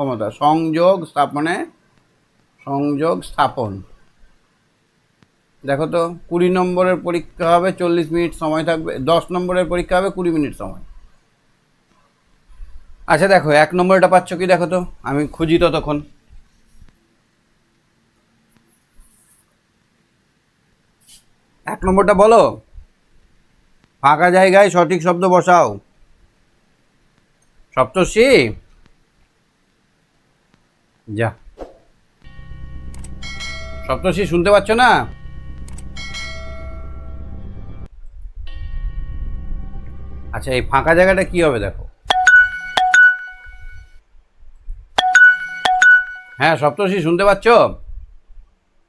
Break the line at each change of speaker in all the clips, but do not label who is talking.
সক্ষমতা সংযোগ স্থাপনে সংযোগ স্থাপন। দেখো তো, কুড়ি নম্বরের পরীক্ষা হবে চল্লিশ মিনিট সময় থাকবে, দশ নম্বরের পরীক্ষা হবে কুড়ি মিনিট সময়। আচ্ছা দেখো, এক নম্বরটা পাচ্ছ কি দেখো তো? আমি খুঁজি তো তখন এক নম্বরটা বলো? ফাঁকা জায়গায় সঠিক শব্দ বসাও। সপ্তর্ষি? যা। সপ্তর্ষি শুনতে পাচ্ছ না? আচ্ছা এই ফাঁকা জায়গাটা কি হবে দেখো। হ্যাঁ সপ্তর্ষি শুনতে পাচ্ছ?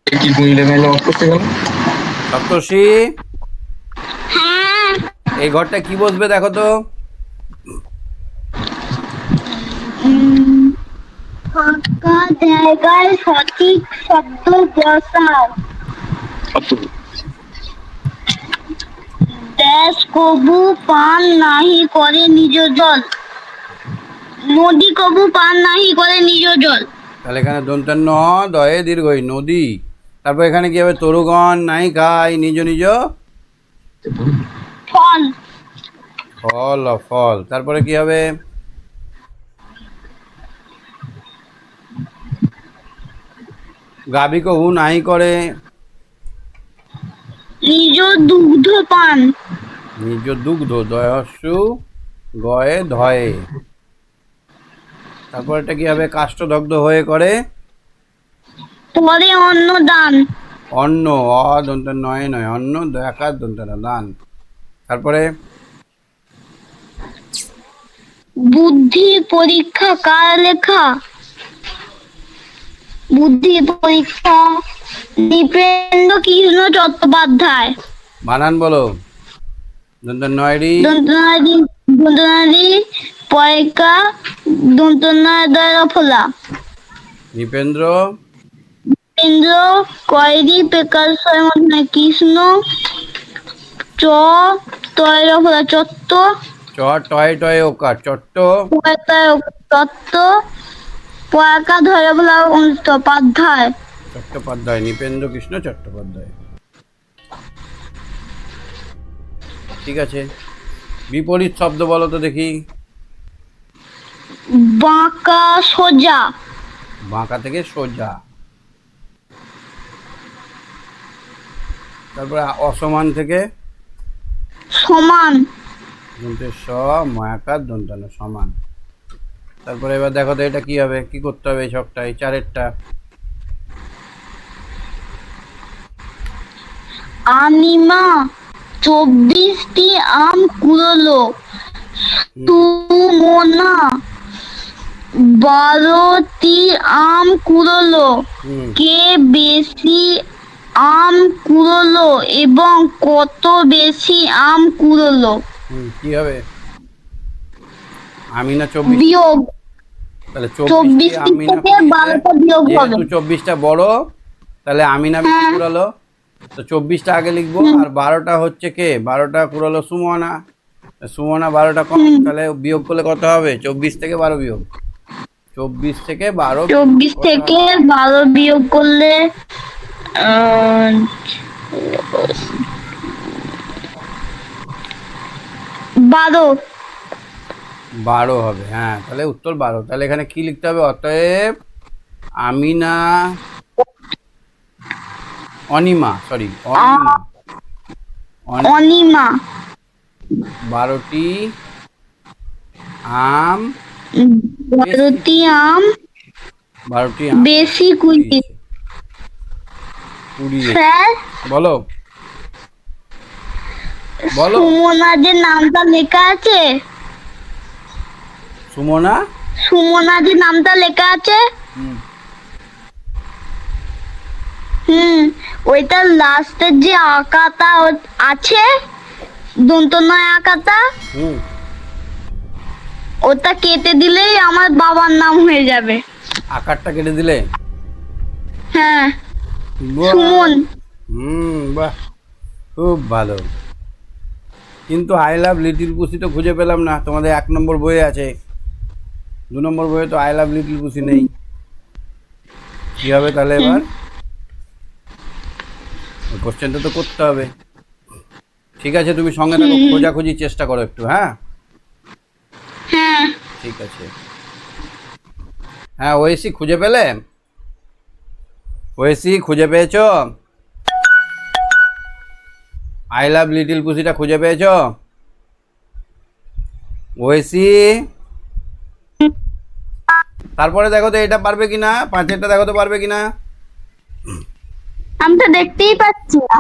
কি গুইলে মেলে অফ করতে গেল?
সপ্তর্ষি এই ঘরটা কি বসবে দেখো তো?
ফাঁকা জায়গায় সঠিক শব্দ বসাও। দেশ কবু পান নাহি করে নিজ জল। নদী কবু পান নাহি করে নিজ জল।
তাহলে এখানে দন্তান্ন দয়ে দীর্ঘই নদী। তারপর এখানে কি হবে? তরুগণ নাই খাই নিজ নিজ?
ফল।
ফল ফল। তারপরে কি হবে? গাভী কহু নাই করে।
নিজ দুগ্ধ পান।
নিজ দুগ্ধ দয়স্যু গয়ে ধয়ে। তারপর এটা কি হবে? কাষ্ঠদগ্ধ হয়ে করে।
পরে অন্ন দান।
অন্ন অ দন্ত নয় নয় অন্ন দয়াকার দন্ত দান। তারপরে?
বুদ্ধি পরীক্ষা কার লেখা? বুদ্ধি পরীক্ষা দীপেন্দ্র কৃষ্ণ চট্টোপাধ্যায়।
বানান বলো। দন্ত নয়রি
দন্তনাদি দন্তনাদি পয়কা দন্তনায় দ্বারা ফোলা।
নৃপেন্দ্র।
ইন্দ্র কয়রি পেকার মধ্যে কৃষ্ণ চ তৈর ফোলা চত্ব
চ টয় টয় ওকার চট্ট।
তত্ত্ব পয়কা ধরে ফোলা চট্টোপাধ্যায়
চট্টোপাধ্যায় নৃপেন্দ্র কৃষ্ণ চট্টোপাধ্যায়। ঠিক আছে। বিপরীত শব্দ বলো তো দেখি।
বাঁকা সোজা।
বাঁকা থেকে সোজা। তারপরে অসমান থেকে?
সমান।
দন্তের স ময়াকার দন্তানো সমান। তারপরে এবার দেখো তো এটা কি হবে? কি করতে হবে এই এই চারেরটা?
আনিমা চব্বিশটি আম কুড়লো। সুমনা বারোটি আম কুড়লো। কে বেশি আম কুড়লো এবং কত বেশি আম কুড়লো?
কি হবে? আমি না চব্বিশ
বিয়োগ।
তাহলে
চব্বিশটি
চব্বিশটি আমিনা
বিয়োগ। হবে।
চব্বিশটা বড় তাহলে আমিনা বেশি
হ্যাঁ।
কুড়ালো। তো চব্বিশটা আগে লিখব। আর বারোটা হচ্ছে কে? বারোটা কুড়ালো সুমনা। সুমনা বারোটা কম তাহলে বিয়োগ করলে কত হবে? চব্বিশ থেকে বারো বিয়োগ। চব্বিশ থেকে বারো
চব্বিশ থেকে বারো বিয়োগ করলে বারো।
বারো হবে হ্যাঁ তাহলে উত্তর বারো। তাহলে এখানে কি লিখতে হবে? অতএব আমিনা অনিমা সরি অনিমা।
অনিমা।
বারোটি আম
বারোটি আম
বারোটি আম
বেশি কুড়ি। স্যার?
বলো। বলো।
সুমনা যে নামটা লেখা আছে?
সুমনা?
সুমনা যে নামটা লেখা আছে?
হুম,
ওইটা লাস্টের যে আঁকাটা আছে দন্ত নয় আঁকাটা
হুম।
ওটা কেটে দিলেই আমার বাবার নাম হয়ে যাবে।
আকারটা কেটে দিলে?
হ্যাঁ। সুমন?
হুম বাহ খুব ভালো। কিন্তু আই লাভ লিটিল পুসি তো খুঁজে পেলাম না তোমাদের এক নম্বর বইয়ে আছে। দু নম্বর বইয়ে তো আই লাভ লিটল পুসি নেই। কি হবে তাহলে এবার? কোশ্চেনটা তো করতে হবে। ঠিক আছে তুমি সঙ্গে থাকো খোঁজাখুঁজি চেষ্টা করো একটু হ্যাঁ?
হ্যাঁ।
ঠিক আছে। হ্যাঁ ওয়েসি খুঁজে পেলে? ওয়েসি খুঁজে পেয়েছ? আই লাভ লিটিল পুসিটা খুঁজে পেয়েছ? ওয়েসি? তারপরে দেখো তো এটা পারবে কিনা? পাঁচেরটা দেখো তো পারবে কিনা?
আমি তো দেখতেই পাচ্ছি না।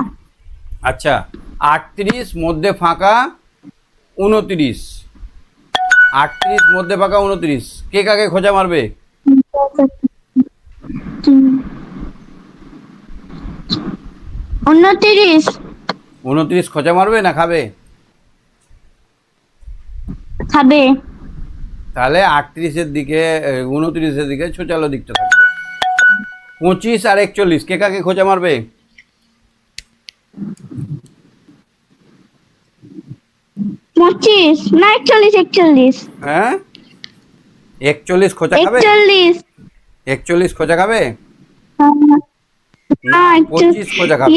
আচ্ছা আটত্রিশ মধ্যে ফাঁকা উনত্রিশ। আটত্রিশ মধ্যে ফাঁকা উনত্রিশ। কে কাকে খোঁজা মারবে?
উনত্রিশ।
উনত্রিশ খোঁজা মারবে না খাবে?
খাবে।
তাহলে আটত্রিশের দিকে উনত্রিশের দিকে ছোচালো দিকটা থাকবে। পঁচিশ আর একচল্লিশ কে কাকে খোঁজা মারবে?
পঁচিশ না একচল্লিশ একচল্লিশ।
হ্যাঁ? একচল্লিশ খোঁজা খাবে?
একচল্লিশ।
একচল্লিশ খোঁজা খাবে? পঁচিশ খোঁজা খাবে।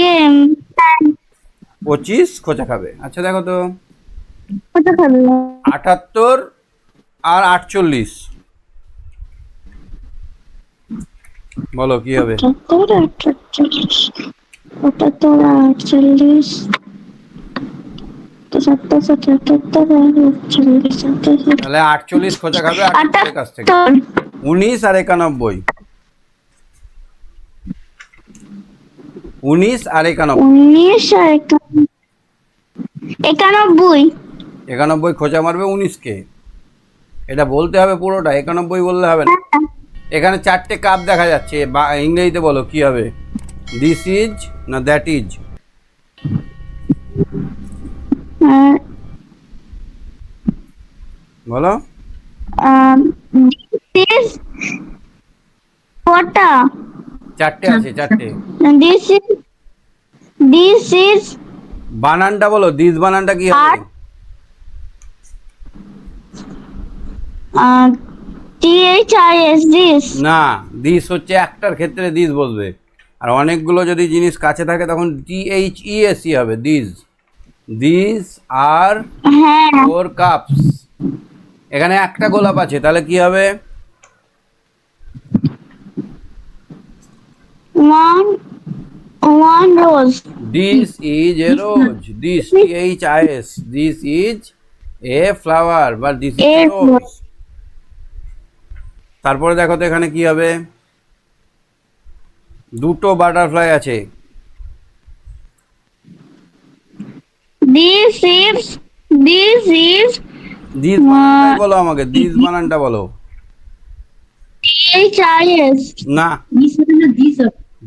পঁচিশ খোঁজা খাবে। আচ্ছা দেখো তো। আটাত্তর আর আটচল্লিশ। বলো কি হবে?
আটচল্লিশ।
তাহলে আটচল্লিশ খোঁজা খাবে কাছ থেকে। উনিশ আর একানব্বই। উনিশ আর একানব্বই।
উনিশ আর একানব্বই।
একানব্বই খোঁজা মারবে উনিশকে। এটা বলতে হবে পুরোটা একানব্বই বললে হবে না। এখানে চারটে কাপ দেখা যাচ্ছে বা ইংরেজিতে বলো কি হবে? দিস ইজ না দ্যাট ইজ বলো।
কটা
চারটে আছে চারটে।
This is this is
বানানটা বলো দিস বানানটা কি হবে?
Uh, T H I
না দিস হচ্ছে একটার ক্ষেত্রে দিস বসবে। আর অনেকগুলো যদি জিনিস কাছে থাকে তখন টি এইচ ই এস ই হবে this this are four cups এখানে একটা গোলাপ আছে তাহলে কি হবে?
One one rose
this is a rose this T H I S this is a flower বা দিস ইজ রোজ তারপরে দেখো তো এখানে কি হবে? দুটো বাটারফ্লাই আছে।
This is this is
this বলো আমাকে দিস বানানটা বলো। না।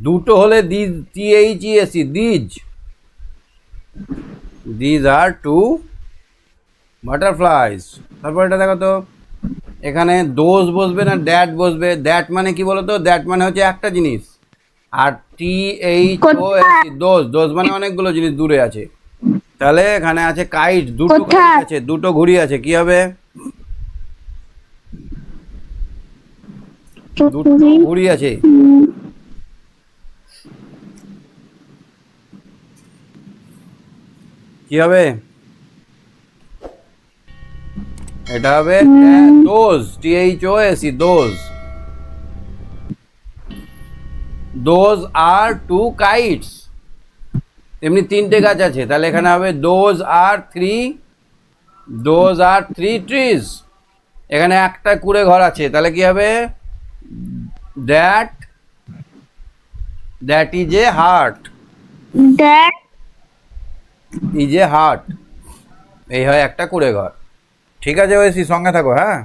দুটো হলে these T H E S E these these are two butterflies তারপর এটা দেখো তো। এখানে দোষ বসবে না দ্যাট বসবে। দ্যাট মানে কি বলতো? দ্যাট মানে হচ্ছে একটা জিনিস। আর টি এইচ ও দোষ। দোষ মানে অনেকগুলো জিনিস দূরে আছে। তাহলে এখানে আছে কাইট দুটো? আছে দুটো ঘুড়ি আছে কি হবে? দুটো ঘুড়ি আছে। কি হবে? এটা হবে those T H O S E those those are two kites এমনি তিনটে গাছ আছে তাহলে এখানে হবে those are three those are three trees এখানে একটা কুড়ে ঘর আছে তাহলে কি হবে? That that is a heart
that
is a heart এই হয় একটা কুড়ে ঘর। ঠিক আছে ওয়েসি সঙ্গে থাকো হ্যাঁ?